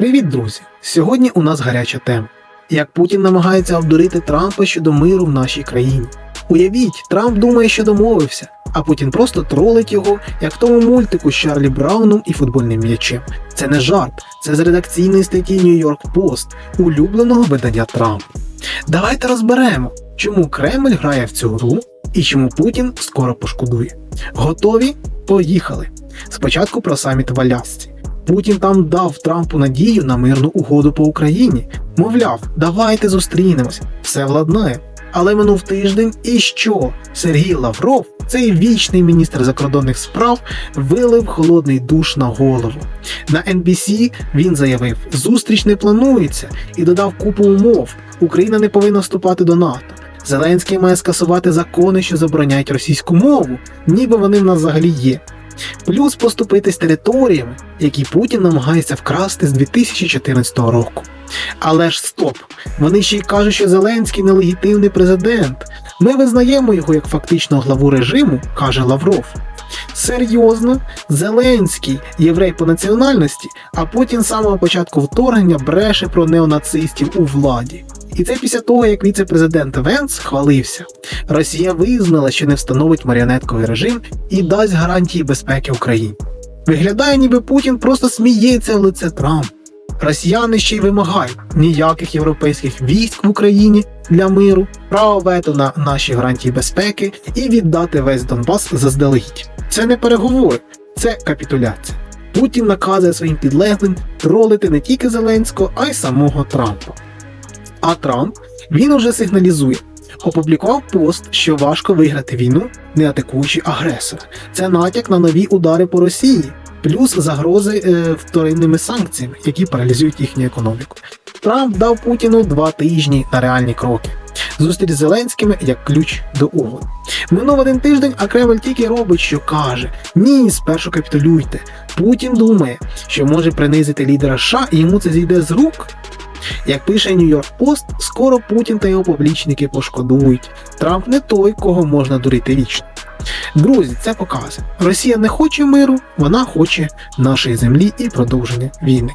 Привіт, друзі! Сьогодні у нас гаряча тема. Як Путін намагається обдурити Трампа щодо миру в нашій країні. Уявіть, Трамп думає, що домовився, а Путін просто тролить його, як в тому мультику з Чарлі Брауном і футбольним м'ячем. Це не жарт, це з редакційної статті York Post, улюбленого видання Трампа. Давайте розберемо, чому Кремль грає в цю гру і чому Путін скоро пошкодує. Готові? Поїхали! Спочатку про саміт в Алясці. Путін там дав Трампу надію на мирну угоду по Україні. Мовляв, давайте зустрінемось, все владнає. Але минув тиждень, і що? Сергій Лавров, цей вічний міністр закордонних справ, вилив холодний душ на голову. На NBC він заявив, зустріч не планується і додав купу умов. Україна не повинна вступати до НАТО. Зеленський має скасувати закони, що забороняють російську мову, ніби вони в нас взагалі є. Плюс поступитись територіями, які Путін намагається вкрасти з 2014 року. Але ж стоп! Вони ще й кажуть, що Зеленський нелегітимний президент. Ми визнаємо його як фактично главу режиму, каже Лавров. Серйозно, Зеленський єврей по національності, а Путін з самого початку вторгнення бреше про неонацистів у владі. І це після того, як віце-президент Венс хвалився. Росія визнала, що не встановить маріонетковий режим і дасть гарантії безпеки Україні. Виглядає, ніби Путін просто сміється в лице Трамп. Росіяни ще й вимагають ніяких європейських військ в Україні для миру, право вето на наші гарантії безпеки і віддати весь Донбас заздалегідь. Це не переговори, це капітуляція. Путін наказує своїм підлеглим тролити не тільки Зеленського, а й самого Трампа. А Трамп він уже сигналізує. Опублікував пост, що важко виграти війну, не атакуючи агресора. Це натяк на нові удари по Росії, плюс загрози е, вторинними санкціями, які паралізують їхню економіку. Трамп дав Путіну два тижні на реальні кроки. Зустріч з Зеленським як ключ до угоди. Минув один тиждень, а Кремль тільки робить, що каже: ні, спершу капітулюйте. Путін думає, що може принизити лідера США і йому це зійде з рук. Як пише Нью-Йорк Пост, скоро Путін та його публічники пошкодують. Трамп не той, кого можна дурити вічно. Друзі, це показує. Росія не хоче миру, вона хоче нашої землі і продовження війни.